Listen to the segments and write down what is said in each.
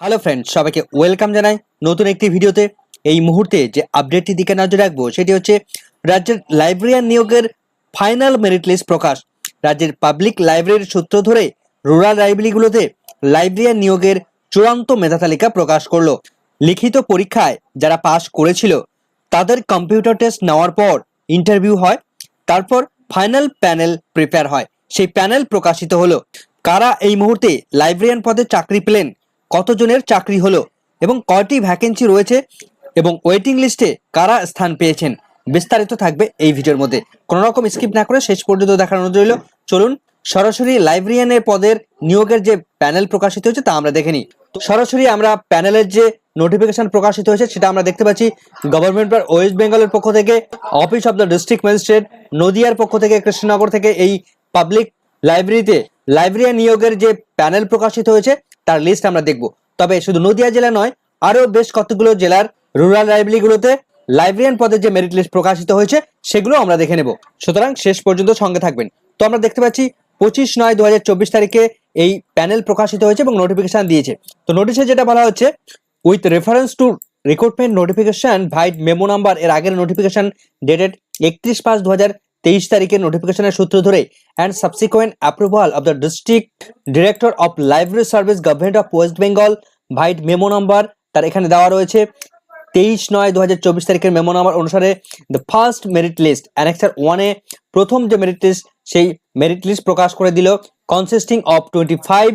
Hello friend সবাইকে welcome জানাই নতুন একটি ভিডিওতে। এই মুহূর্তে যে আপডেটটি দিকে নজর রাখব, সেটি হচ্ছে রাজ্যের লাইব্রেরিয়ান নিয়োগের ফাইনাল মেরিট লিস্ট প্রকাশ। রাজ্যের পাবলিক লাইব্রেরির সূত্র ধরে রুরাল লাইব্রেরিগুলোতে লাইব্রেরিয়ান নিয়োগের চূড়ান্ত মেধা তালিকা প্রকাশ করল। লিখিত পরীক্ষায় যারা পাশ করেছিল, তাদের কম্পিউটার টেস্ট নেওয়ার পর ইন্টারভিউ হয়, তারপর ফাইনাল প্যানেল প্রিপেয়ার হয়। সেই প্যানেল প্রকাশিত হলো। কারা এই মুহূর্তে লাইব্রেরিয়ান পদে চাকরি পেলেন কতজনের চাকরি হলো এবং কয়টি ভ্যাকেন্সি রয়েছে এবং ওয়েটিং লিস্টে কারা স্থান পেয়েছেন? বিস্তারিত থাকবে এই ভিডিওর মধ্যে। কোনো রকম স্কিপ না করে শেষ পর্যন্ত অনুরোধ রইল। চলুন সরাসরি লাইব্রেরিয়ানের পদের নিয়োগের যে প্যানেল প্রকাশিত হয়েছে তা আমরা দেখে নিই। সরাসরি আমরা প্যানেলের যে নোটিফিকেশন প্রকাশিত হয়েছে সেটা আমরা দেখতে পাচ্ছি গভর্নমেন্ট অফ ওয়েস্ট বেঙ্গলের পক্ষ থেকে office of the district magistrate নদিয়ার পক্ষ থেকে, কৃষ্ণনগর থেকে এই পাবলিক লাইব্রেরিতে লাইব্রেরিয়ান নিয়োগের যে প্যানেল প্রকাশিত হয়েছে তার লিস্ট আমরা দেখব। তবে শুধু নদিয়া জেলা নয়, আরও বেশ কতগুলো জেলার রুরাল লাইব্রেরিগুলোতে লাইব্রেরিয়ান পদের যে মেরিট লিস্ট প্রকাশিত হয়েছে, সেগুলো আমরা দেখে নেব। সুতরাং শেষ পর্যন্ত সঙ্গে থাকবেন। তো আমরা দেখতে পাচ্ছি, পঁচিশ নয় দু তারিখে এই প্যানেল প্রকাশিত হয়েছে এবং নোটিফিকেশন দিয়েছে। তো নোটিশে যেটা বলা হচ্ছে with reference to recruitment notification vide memo number এর আগের নোটিফিকেশন ডেটেড একত্রিশ পাঁচ দু তেইশ তারিখের নোটিফিকেশনের সূত্র ধরে and subsequent approval of the district director of library service government of West Bengal vide memo number তার এখানে দেওয়া রয়েছে। তেইশ নয় দু হাজার চব্বিশ তারিখের মেমো নাম্বার অনুসারে the first merit list annexure ওয়ানে প্রথম যে মেরিট লিস্ট সেই মেরিট লিস্ট প্রকাশ করে দিল consisting of twenty five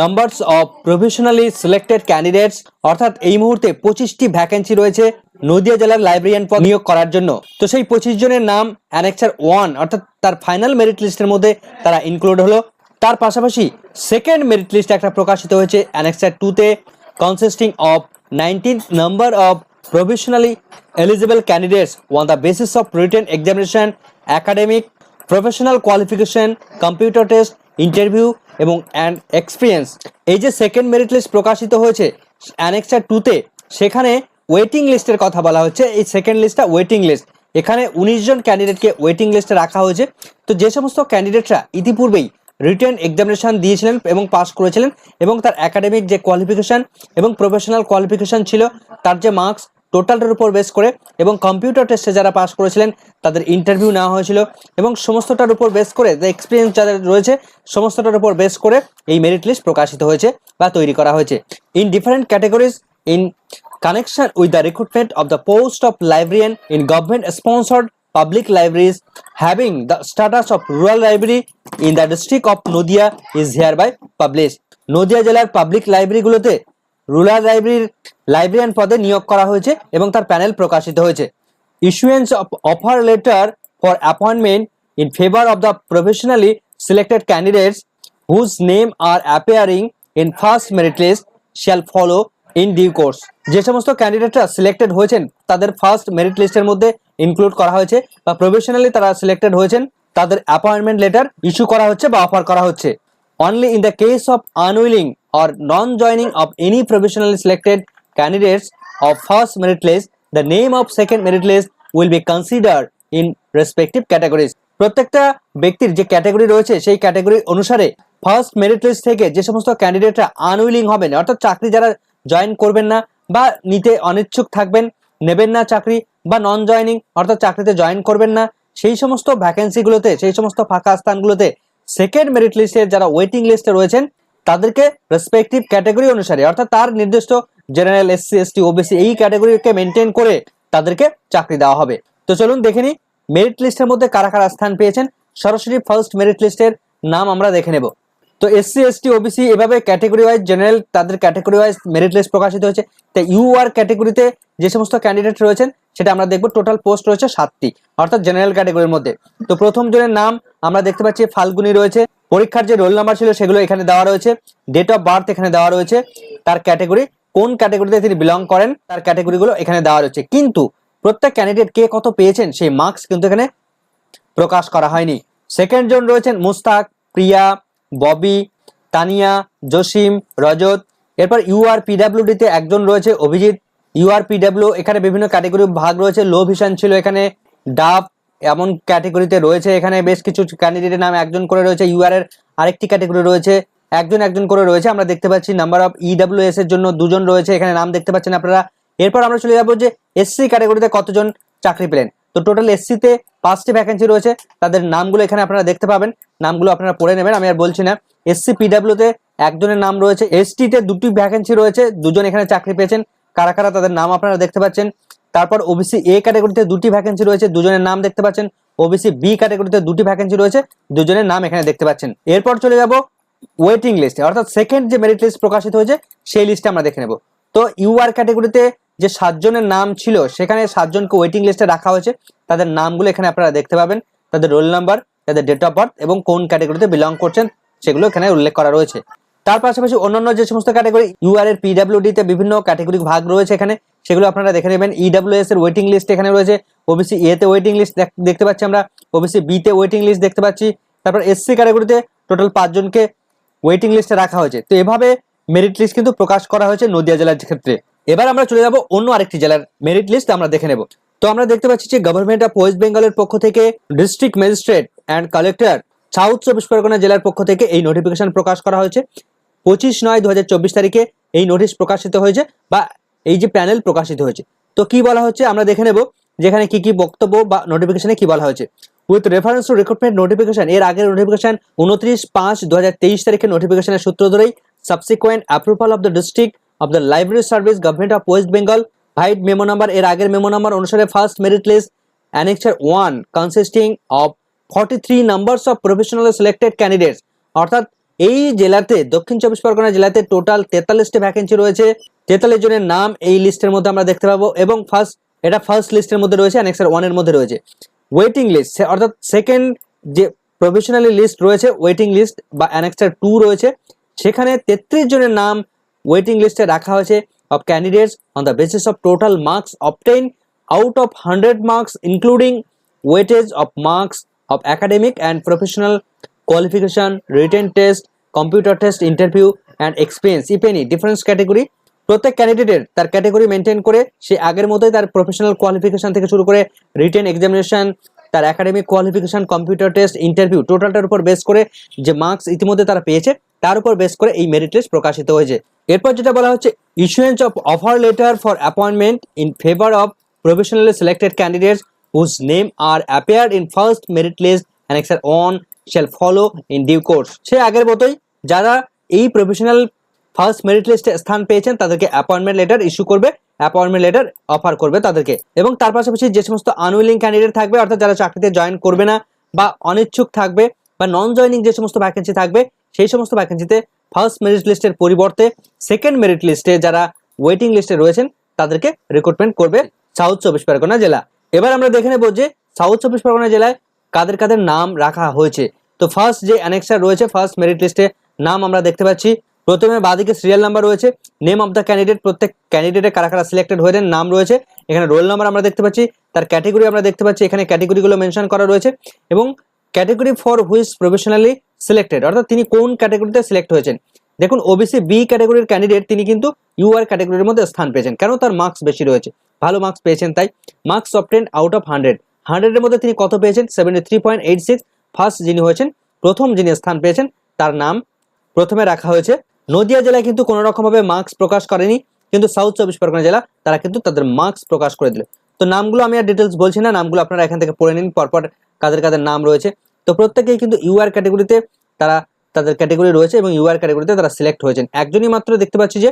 numbers of professionally selected candidates অর্থাৎ এই মুহূর্তে পঁচিশটি ভ্যাকেন্সি রয়েছে। নদিয়া জেলার লাইব্রেরিয়ান পদ নিয়োগ করার জন্য। তো সেই পঁচিশ জনের নাম অ্যানেক্সার ওয়ান, অর্থাৎ তার ফাইনাল মেরিট লিস্টের মধ্যে তারা ইনক্লুড হলো। তার পাশাপাশি সেকেন্ড মেরিট লিস্ট একটা প্রকাশিত হয়েছে অ্যানেক্সার টুতে consisting of nineteen number of professionally eligible candidates on the basis of written examination academic professional qualification computer test interview এবং অ্যান্ড এক্সপিরিয়েন্স এই যে সেকেন্ড মেরিট লিস্ট প্রকাশিত হয়েছে অ্যানেক্সার টুতে সেখানে ওয়েটিং লিস্টের কথা বলা হচ্ছে। এই সেকেন্ড লিস্টটা ওয়েটিং লিস্ট এখানে উনিশ জন ক্যান্ডিডেটকে ওয়েটিং লিস্টে রাখা হয়েছে। তো যে সমস্ত ক্যান্ডিডেটরা ইতিপূর্বেই রিটেন এক্সামিনেশন দিয়েছিলেন এবং পাস করেছিলেন এবং তার একাডেমিক যে কোয়ালিফিকেশান এবং প্রফেশনাল কোয়ালিফিকেশান ছিল, তার যে মার্কস টোটালটার উপর বেস করে এবং কম্পিউটার টেস্টে যারা পাস করেছিলেন, তাদের ইন্টারভিউ নেওয়া হয়েছিল এবং সমস্তটার উপর বেস করে যে এক্সপিরিয়েন্স যাদের রয়েছে, সমস্তটার উপর বেস করে এই মেরিট লিস্ট প্রকাশিত হয়েছে বা তৈরি করা হয়েছে। In different categories in connection with the recruitment of the post of librarian in government sponsored public libraries having the status of rural library in the district of Nodia is hereby published. Nadia জেলার public লাইব্রেরিগুলোতে rural লাইব্রেরির librarian পদে নিয়োগ করা হয়েছে এবং তার panel প্রকাশিত হয়েছে issuance of offer letter for appointment in favour of the professionally selected candidates whose name are appearing in first merit list shall follow in due course যে সমস্ত ক্যান্ডিডেটরা সিলেক্টেড হয়েছেন তাদের ফার্স্ট মেরিট লিস্টের মধ্যে ইনক্লুড করা হয়েছে বা প্রফেশনালি তারা সিলেক্টেড হয়েছেন তাদের অ্যাপয়েন্টমেন্ট লেটার ইস্যু করা হচ্ছে বা অফার করা হচ্ছে only in the case of unwilling or non-joining of any professionally selected candidates of first merit list, the name of second merit list will be considered in respective categories. প্রত্যেকটা ব্যক্তির যে category রয়েছে সেই category অনুসারে first merit list থেকে যে সমস্ত ক্যান্ডিডেটরা unwilling হবেন অর্থাৎ চাকরি যারা জয়েন করবেন না বা নিতে অনিচ্ছুক থাকবেন, নেবেন না চাকরি বা নন জয়নিং অর্থাৎ চাকরিতে জয়েন করবেন না, সেই সমস্ত ভ্যাকেন্সিগুলোতে সেই সমস্ত ফাঁকা স্থানগুলোতে সেকেন্ড মেরিট লিস্টের যারা ওয়েটিং লিস্টে রয়েছেন, তাদেরকে রেসপেক্টিভ ক্যাটাগরি অনুসারে, অর্থাৎ তার নির্দিষ্ট জেনারেল এসসি এসটি ওবিসি এই ক্যাটাগরিকে মেনটেন করে তাদেরকে চাকরি দেওয়া হবে। তো চলুন দেখে নিই মেরিট লিস্টের মধ্যে কারা কারা স্থান পেয়েছেন, সরাসরি ফার্স্ট মেরিট লিস্টের নাম আমরা দেখে নেব। তো এসসি এসটি ওবিসি এভাবে ক্যাটাগরি ওয়াইজ জেনারেল তাদের ক্যাটেগরি ওয়াইজ মেরিট লিস্ট প্রকাশিত হয়েছে। তো ইউআর ক্যাটেগরিতে যে সমস্ত ক্যান্ডিডেট রয়েছেন, সেটা আমরা দেখব। টোটাল পোস্ট রয়েছে সাতটি, অর্থাৎ জেনারেল ক্যাটেগরির মধ্যে। তো প্রথম জনের নাম আমরা দেখতে পাচ্ছি, ফাল্গুনি রয়েছে। পরীক্ষার যে রোল নাম্বার ছিল, সেগুলো এখানে দেওয়া রয়েছে। ডেট অফ বার্থ এখানে দেওয়া রয়েছে। তার ক্যাটেগরি কোন ক্যাটেগরিতে তিনি বিলং করেন, তার ক্যাটেগরিগুলো এখানে দেওয়া রয়েছে। কিন্তু প্রত্যেক ক্যান্ডিডেট কে কত পেয়েছেন, সেই মার্কস কিন্তু এখানে প্রকাশ করা হয়নি। সেকেন্ড জন রয়েছেন মুস্তাক, প্রিয়া ববি, তানিয়া, জসিম, রজত, এরপর ইউআর পিডাব্লিউডিতে একজন রয়েছে, অভিজিৎ। ইউআর পিডাব্লিউ এখানে বিভিন্ন ক্যাটাগরি ভাগ রয়েছে লো ভিশন ছিল এখানে, ডাব এমন ক্যাটাগরিতে রয়েছে, এখানে বেশ কিছু ক্যান্ডিডেটের নাম একজন করে রয়েছে ইউআর এর আরেকটি ক্যাটাগরি রয়েছে, একজন একজন করে রয়েছে, আমরা দেখতে পাচ্ছি নাম্বার অফ ইডাব্লিউএস এর জন্য দুজন রয়েছে, এখানে নাম দেখতে পাচ্ছেন আপনারা। এরপর আমরা চলে যাব যে এসসি ক্যাটাগরিতে কতজন চাকরি পেলেন। তো টোটাল এসসিতে পাঁচটি ভ্যাকেন্সি রয়েছে, তাদের নামগুলো এখানে আপনারা দেখতে পাবেন। নামগুলো আপনারা পড়ে নেবেন, আমি আর বলছি না। এসসি পিডাব্লিউতে একজনের নাম রয়েছে এসটিতে দুটি ভ্যাকেন্সি রয়েছে, দুজন এখানে চাকরি পেয়েছেন, কারা কারা তাদের নাম আপনারা দেখতে পাচ্ছেন। তারপর ওবিসি এ ক্যাটাগরিতে দুটি ভ্যাকেন্সি রয়েছে, দুজনের নাম দেখতে পাচ্ছেন। ওবিসি বি ক্যাটাগরিতে দুটি ভ্যাকেন্সি রয়েছে, দুজনের নাম এখানে দেখতে পাচ্ছেন। এরপর চলে যাব ওয়েটিং লিস্টে অর্থাৎ সেকেন্ড যে মেরিট লিস্ট প্রকাশিত হয়েছে, সেই লিস্টে আমরা দেখে নেব। তো ইউআর ক্যাটাগরিতে যে সাতজনের নাম ছিল, সেখানে সাতজনকে ওয়েটিং লিস্টে রাখা হয়েছে, তাদের নামগুলো এখানে আপনারা দেখতে পাবেন, তাদের রোল নাম্বার তাদের ডেট অফ বার্থ এবং কোন ক্যাটাগরিতে বিলং করছেন সেগুলো এখানে উল্লেখ করা রয়েছে। তার পাশাপাশি অন্যান্য যে সমস্ত ক্যাটাগরি ইউআর এর পিডাব্লিউডি তে বিভিন্ন ক্যাটাগরি ভাগ রয়েছে এখানে, সেগুলো আপনারা দেখে নেবেন। ইডাব্লিউএস এর ওয়েটিং লিস্ট এখানে রয়েছে ওবিসি এ তে ওয়েটিং লিস্ট দেখতে পাচ্ছি আমরা ওবিসি বি তে ওয়েটিং লিস্ট দেখতে পাচ্ছি, তারপর এসসি ক্যাটাগরিতে টোটাল পাঁচজনকে ওয়েটিং লিস্টে রাখা হয়েছে। তো এভাবে মেরিট লিস্ট কিন্তু প্রকাশ করা হয়েছে নদিয়া জেলার ক্ষেত্রে। এবার আমরা চলে যাব অন্য আরেকটি জেলার মেরিট লিস্ট আমরা দেখে নেব। তো আমরা দেখতে পাচ্ছি যে গভর্নমেন্ট অফ ওয়েস্ট বেঙ্গলের পক্ষ থেকে district magistrate and collector South চব্বিশ পরগনা জেলার পক্ষ থেকে এই নোটিফিকেশন প্রকাশ করা হয়েছে। পঁচিশ নয় দু তারিখে এই নোটিশ প্রকাশিত হয়েছে বা এই যে প্যানেল প্রকাশিত হয়েছে। তো কি বলা হচ্ছে আমরা দেখে নেব যেখানে কি কি বক্তব্য বা নোটিফিকেশনে কি বলা হয়েছে। With reference to recruitment notification এর আগের নোটিফিকেশন উনত্রিশ পাঁচ দু তারিখে নোটিফিকেশনের সূত্র ধরেই subsequent approval of the district of the library service government of West Bengal vide memo number এর আগের মেমো নাম্বার অনুসারে first merit list annexure one consisting of forty three numbers of professional selected candidates অর্থাৎ এই জেলাতে, দক্ষিণ চব্বিশ পরগনা জেলাতে total তেতাল্লিশটি vacancy রয়েছে। তেতাল্লিশ জনের নাম এই লিস্টের মধ্যে আমরা দেখতে পাবো এবং ফার্স্ট এটা ফার্স্ট লিস্টের মধ্যে রয়েছে অ্যানেক্সার ওয়ানের মধ্যে রয়েছে। ওয়েটিং লিস্ট অর্থাৎ সেকেন্ড যে প্রফেশনালি লিস্ট রয়েছে ওয়েটিং লিস্ট বা অ্যানেক্সার টু রয়েছে। সেখানে তেত্রিশ জনের নাম ওয়েটিং লিস্টে রাখা হয়েছে। Of candidates on the basis of total marks obtain out of hundred marks including weightage of marks of academic and professional qualification written test computer test interview and experience if any difference category প্রত্যেক ক্যান্ডিডেটের তার category maintain করে সে আগের মতোই তার professional qualification থেকে শুরু করে রিটেন এক্সামিনেশন তার academic qualification computer test interview টোটালটার উপর বেস করে যে মার্কস ইতিমধ্যে তারা পেয়েছে তার উপর বেস করে এই মেরিট লিস্ট প্রকাশিত হয়েছে। এরপর যেটা বলা হচ্ছে issuance of offer letter for appointment in favour of professionally selected candidates whose name are appear in first merit list annexure on shall follow in due course সে আগের মতোই যারা এই প্রফেশনাল ফার্স্ট মেরিট লিস্টে স্থান পেয়েছেন, তাদেরকে অ্যাপয়েন্টমেন্ট লেটার ইস্যু করবে appointment letter offer করবে তাদেরকে। এবং তার পাশাপাশি যে সমস্ত আনউইলিং ক্যান্ডিডেট থাকবে, অর্থাৎ যারা চাকরিতে জয়েন করবে না বা অনিচ্ছুক থাকবে বা নন জয়নিং যে সমস্ত ভ্যাকেন্সি থাকবে সেই সমস্ত ভ্যাকেন্সিতে ফার্স্ট মেরিট লিস্টের পরিবর্তে সেকেন্ড মেরিট লিস্টে যারা ওয়েটিং লিস্টে রয়েছেন, তাদেরকে রিক্রুটমেন্ট করবে সাউথ চব্বিশ পরগনা জেলা। এবার আমরা দেখে নেব যে সাউথ চব্বিশ পরগনা জেলায় কাদের কাদের নাম রাখা হয়েছে। তো ফার্স্ট যে অ্যানেক্সার রয়েছে ফার্স্ট মেরিট লিস্টে নাম আমরা দেখতে পাচ্ছি। প্রথমে বাদিকে সিরিয়াল নাম্বার রয়েছে নেম অফ দ্য ক্যান্ডিডেট প্রত্যেক ক্যান্ডিডেটে কারা কারা সিলেক্টেড হয়েছেন নাম রয়েছে। এখানে রোল নাম্বার আমরা দেখতে পাচ্ছি, তার ক্যাটেগরি আমরা দেখতে পাচ্ছি, এখানে ক্যাটেগরিগুলো মেনশন করা রয়েছে। এবং category for which professionally selected. অর্থাৎ তিনি কোন ক্যাটেগরিতে সিলেক্ট হয়েছেন? দেখুন ওবিসি বি ক্যাটেগরির ক্যান্ডিডেট তিনি কিন্তু ইউআর ক্যাটেগরির মধ্যে স্থান পেয়েছেন। কেন? তার মার্কস বেশি রয়েছে। ভালো মার্কস পেয়েছেন তাই। Marks obtain out of hundred হান্ড্রেডের মধ্যে তিনি কত পেয়েছেন? Seventy three point eight six first যিনি হয়েছেন, প্রথম যিনি স্থান পেয়েছেন, তার নাম প্রথমে রাখা হয়েছে। নদিয়া জেলায় কিন্তু কোনো রকমভাবে মার্কস প্রকাশ করেনি। কিন্তু সাউথ চব্বিশ পরগনা জেলা, তারা কিন্তু তাদের মার্কস প্রকাশ করে দিল। তো নামগুলো আমি আর ডিটেলস বলছি না। নামগুলো আপনারা এখান থেকে পড়ে নিন, পরপর কাদের কাদের নাম রয়েছে। তো প্রত্যেকেই কিন্তু ইউআর ক্যাটেগরিতে তারা তাদের ক্যাটেগরি রয়েছে এবং ইউআর ক্যাটেগরিতে তারা সিলেক্ট হয়েছেন। একজনই মাত্র দেখতে পাচ্ছি যে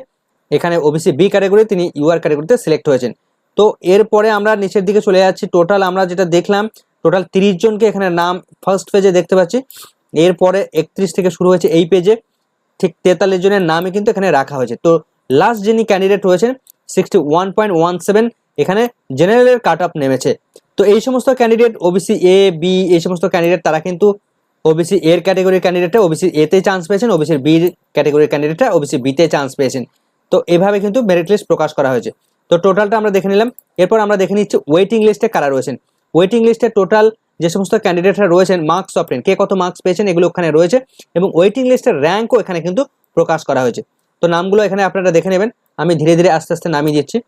এখানে ওবিসি বি ক্যাটেগরি তিনি ইউআর ক্যাটেগরিতে সিলেক্ট হয়েছেন। তো এরপরে আমরা নিচের দিকে চলে যাচ্ছি। টোটাল আমরা যেটা দেখলাম টোটাল তিরিশ জনকে এখানে নাম ফার্স্ট পেজে দেখতে পাচ্ছি। এরপরে একত্রিশ থেকে শুরু হয়েছে এই পেজে ঠিক তেতাল্লিশ জনের নামই কিন্তু এখানে রাখা হয়েছে। তো লাস্ট যিনি ক্যান্ডিডেট রয়েছেন সিক্সটি এখানে জেনারেলের কাট নেমেছে। তো এই সমস্ত ক্যান্ডিডেট ওবিসি এ বি এই সমস্ত ক্যান্ডিডেট তারা কিন্তু ওবিসি এর ক্যাটেগরির ক্যান্ডিডেটটা ওবিসি এতে চান্স পেয়েছেন ওবিসি বির ক্যাটেগরির ক্যান্ডিডেটটা ওবিসি বিতে চান্স পেয়েছেন। তো এভাবে কিন্তু মেরিট লিস্ট প্রকাশ করা হয়েছে। তো টোটালটা আমরা দেখে নিলাম। এরপর আমরা দেখে নিচ্ছি ওয়েটিং লিস্টে কারা রয়েছেন। ওয়েটিং লিস্টে টোটাল যে সমস্ত ক্যান্ডিডেটরা রয়েছেন মার্কস অফ কে কত মার্কস পেয়েছেন, এগুলো ওখানে রয়েছে এবং ওয়েটিং লিস্টের র্যাঙ্কও এখানে কিন্তু প্রকাশ করা হয়েছে। তো নামগুলো এখানে আপনারা দেখে নেবেন। আমি ধীরে ধীরে আস্তে আস্তে নামিয়ে দিচ্ছি।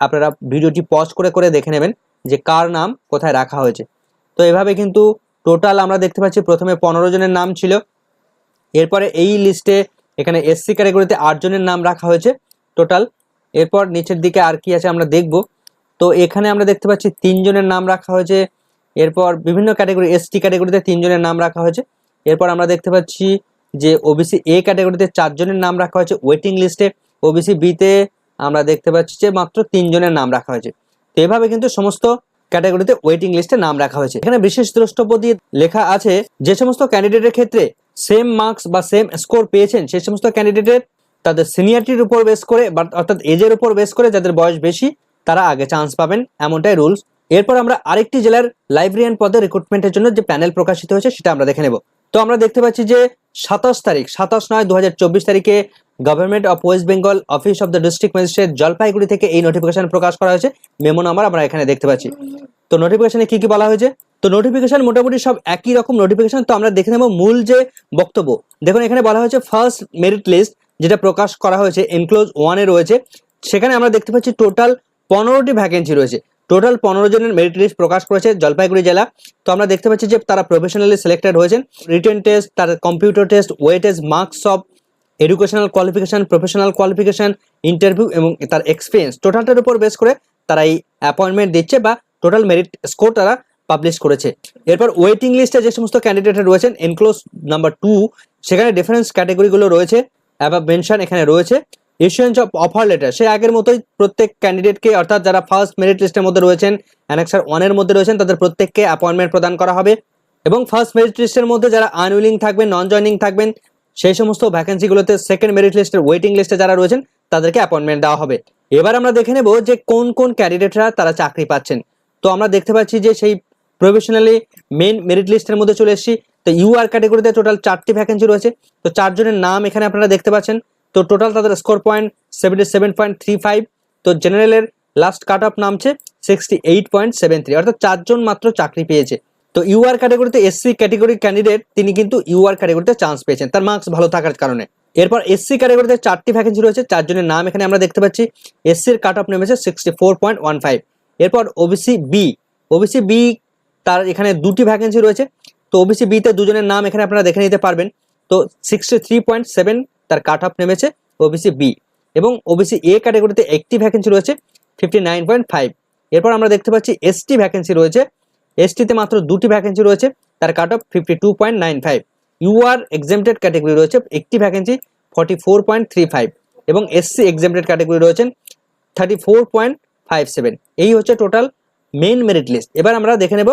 আপনারা ভিডিওটি পজ করে করে দেখে নেবেন। যে কার নাম কোথায় রাখা হয়েছে। তো এভাবে কিন্তু টোটাল আমরা দেখতে পাচ্ছি প্রথমে পনেরো জনের নাম ছিল। এরপরে এই লিস্টে এখানে এসসি ক্যাটাগরিতে আটজনের নাম রাখা হয়েছে টোটাল এরপর নিচের দিকে আর কি আছে আমরা দেখব। তো এখানে আমরা দেখতে পাচ্ছি তিনজনের নাম রাখা হয়েছে। এরপর বিভিন্ন ক্যাটাগরি এসটি ক্যাটাগরিতে তিনজনের নাম রাখা হয়েছে। এরপর আমরা দেখতে পাচ্ছি যে ওবিসি এ ক্যাটাগরিতে চারজনের নাম রাখা হয়েছে। ওয়েটিং লিস্টে ওবিসি বিতে আমরা দেখতে পাচ্ছি যে মাত্র তিনজনের নাম রাখা হয়েছে। তো এভাবে কিন্তু সমস্ত ক্যাটাগরিতে ওয়েটিং লিস্টে নাম রাখা হয়েছে। এখানে বিশেষ দ্রষ্টব্য দিয়ে লেখা আছে, যে সমস্ত ক্যান্ডিডেটের ক্ষেত্রে সেম মার্কস বা সেম স্কোর পেয়েছেন, সেই সমস্ত ক্যান্ডিডেটের তাদের সিনিয়রিটির উপর বেস করে বা অর্থাৎ এজের উপর বেস করে যাদের বয়স বেশি, তারা আগে চান্স পাবেন, এমনটাই রুলস এরপর আমরা আরেকটি জেলার লাইব্রেরিয়ান পদে রিক্রুটমেন্টের জন্য যে প্যানেল প্রকাশিত হয়েছে, সেটা আমরা দেখে নেব। তো আমরা দেখতে পাচ্ছি যে সাতাশ তারিখ, সাতাশ নয় দু তারিখে government of West Bengal office of the district magistrate Jalpaiguri থেকে এই নোটিফিকেশন প্রকাশ করা হয়েছে। মেমো নাম্বার আমরা এখানে দেখতে পাচ্ছি। তো নোটিফিকেশনে কি কি বলা হয়েছে? তো নোটিফিকেশন মোটামুটি সব একই রকম নোটিফিকেশন তো আমরা দেখে নেব মূল যে বক্তব্য। দেখুন, এখানে বলা হয়েছে ফার্স্ট মেরিট লিস্ট যেটা প্রকাশ করা হয়েছে এনক্লোজ ওয়ানে রয়েছে। সেখানে আমরা দেখতে পাচ্ছি টোটাল পনেরোটি ভ্যাকেন্সি রয়েছে। টোটাল পনেরো জনের মেরিট লিস্ট প্রকাশ করেছে জলপাইগুড়ি জেলা। তো আমরা দেখতে পাচ্ছি যে তারা প্রফেশনালি সিলেক্টেড হয়েছেন। রিটেন টেস্ট তার computer test weightage marks of educational qualification professional qualification interview এবং তার এক্সপিরিয়েন্স টোটালটার উপর বেস করে তারা এই অ্যাপয়েন্টমেন্ট দিচ্ছে বা টোটাল মেরিট স্কোর তারা পাবলিশ করেছে। এরপর ওয়েটিং লিস্টে যে সমস্ত ক্যান্ডিডেট রয়েছেন এনক্লোজ নাম্বার টু সেখানে ডিফারেন্স ক্যাটাগরিগুলো রয়েছে অ্যাবাব মেনশন এখানে রয়েছে। ইস্যুয়েন্স অফ অফার লেটার সে আগের মতোই প্রত্যেক ক্যান্ডিডেটকে অর্থাৎ যারা ফার্স্ট মেরিট লিস্টের মধ্যে রয়েছেন অ্যানেক্সার ওয়ানের মধ্যে রয়েছেন, তাদের প্রত্যেককে অ্যাপয়েন্টমেন্ট প্রদান করা হবে। এবং ফার্স্ট মেরিট লিস্টের মধ্যে যারা আনউইলিং থাকবেন নন জয়নিং থাকবেন, সেই সমস্ত ভ্যাকেন্সিগুলোতে সেকেন্ড মেরিট লিস্টের ওয়েটিং লিস্টে যারা রয়েছেন, তাদেরকে অ্যাপয়েন্টমেন্ট দেওয়া হবে। এবার আমরা দেখে নেব যে কোন কোন ক্যান্ডিডেটরা তারা চাকরি পাচ্ছেন। তো আমরা দেখতে পাচ্ছি যে সেই প্রফেশনালি মেন মেরিট লিস্টের মধ্যে চলে এসেছি। তো ইউআর ক্যাটাগরিতে টোটাল চারটি ভ্যাকেন্সি রয়েছে। তো চারজনের নাম এখানে আপনারা দেখতে পাচ্ছেন। তো টোটাল তাদের score point seventy seven point three five তো জেনারেলের লাস্ট কাট অফ নামছে sixty eight point seven three অর্থাৎ চারজন মাত্র চাকরি পেয়েছে। তো ইউআর ক্যাটাগরিতে এসসি ক্যাটাগরি ক্যান্ডিডেট তিনি কিন্তু ইউআর ক্যাটাগরিতে চান্স পেয়েছেন, তার মার্কস ভালো থাকার কারণে। এরপর এসসি ক্যাটাগরিতে চারটি ভ্যাকেন্সি রয়েছে, চারজনের নাম এখানে আমরা দেখতে পাচ্ছি। এসসির কাট অফ নেমেছে sixty four point one five এরপর ওবিসি বি ওবিসি বি তার এখানে দুটি ভ্যাকেন্সি রয়েছে, তো ওবিসি বিতে দুজনের নাম এখানে আপনারা দেখে নিতে পারবেন। তো সিক্সটি থ্রি পয়েন্ট সেভেন তার কাট অফ নেমেছে ওবিসি বি এবং ওবিসি এ ক্যাটাগরিতে একটি ভ্যাকেন্সি রয়েছে ফিফটি নাইন পয়েন্ট ফাইভ এরপর আমরা দেখতে পাচ্ছি এসটি ভ্যাকেন্সি রয়েছে। এসটিতে মাত্র দুটি ভ্যাকেন্সি রয়েছে, তার cut off fifty two point nine five UR exempted category রয়েছে একটি vacancy forty four point three five এবং এসসি এক্সামটেড ক্যাটাগরি রয়েছেন thirty four point five seven এই হচ্ছে টোটাল মেন মেরিট লিস্ট এবার আমরা দেখে নেব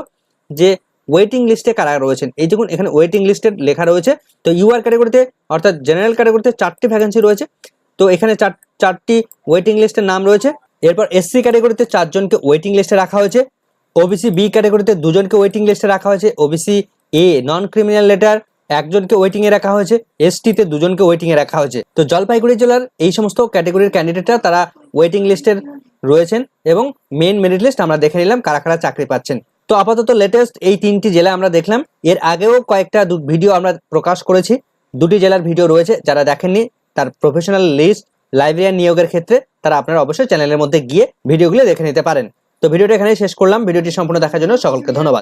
যে ওয়েটিং লিস্টে কারা রয়েছেন? এই দেখুন, এখানে ওয়েটিং লিস্টের লেখা রয়েছে। তো ইউআর ক্যাটাগরিতে অর্থাৎ জেনারেল ক্যাটাগরিতে চারটি ভ্যাকেন্সি রয়েছে। তো এখানে চার, চারটি ওয়েটিং লিস্টের নাম রয়েছে। এরপর এসসি ক্যাটাগরিতে চারজনকে ওয়েটিং লিস্টে রাখা হয়েছে। ওবিসি বি ক্যাটাগরিতে দুজনকে ওয়েটিং লিস্টে রাখা হয়েছে। OBC A non criminal letter একজনকে ওয়েটিং এ রাখা হয়েছে। এসটিতে দুজনকে ওয়েটিং এ রাখা হয়েছে। তো জলপাইগুড়ি জেলার এই সমস্ত ক্যাটাগরির ক্যান্ডিডেটরা তারা ওয়েটিং লিস্টের রয়েছেন এবং মেন মেরিট লিস্ট আমরা দেখে নিলাম কারা কারা চাকরি পাচ্ছেন। তো আপাতত লেটেস্ট এই তিনটি জেলা আমরা দেখলাম। এর আগেও কয়েকটা ভিডিও আমরা প্রকাশ করেছি। দুটি জেলার ভিডিও রয়েছে, যারা দেখেননি, তার প্রফেশনাল লিস্ট লাইব্রেরিয়ান নিয়োগের ক্ষেত্রে তারা আপনারা অবশ্যই চ্যানেলের মধ্যে গিয়ে ভিডিওগুলো দেখে নিতে পারেন। তো ভিডিওটা এখানেই শেষ করলাম। ভিডিওটি সম্পূর্ণ দেখার জন্য সকলকে ধন্যবাদ।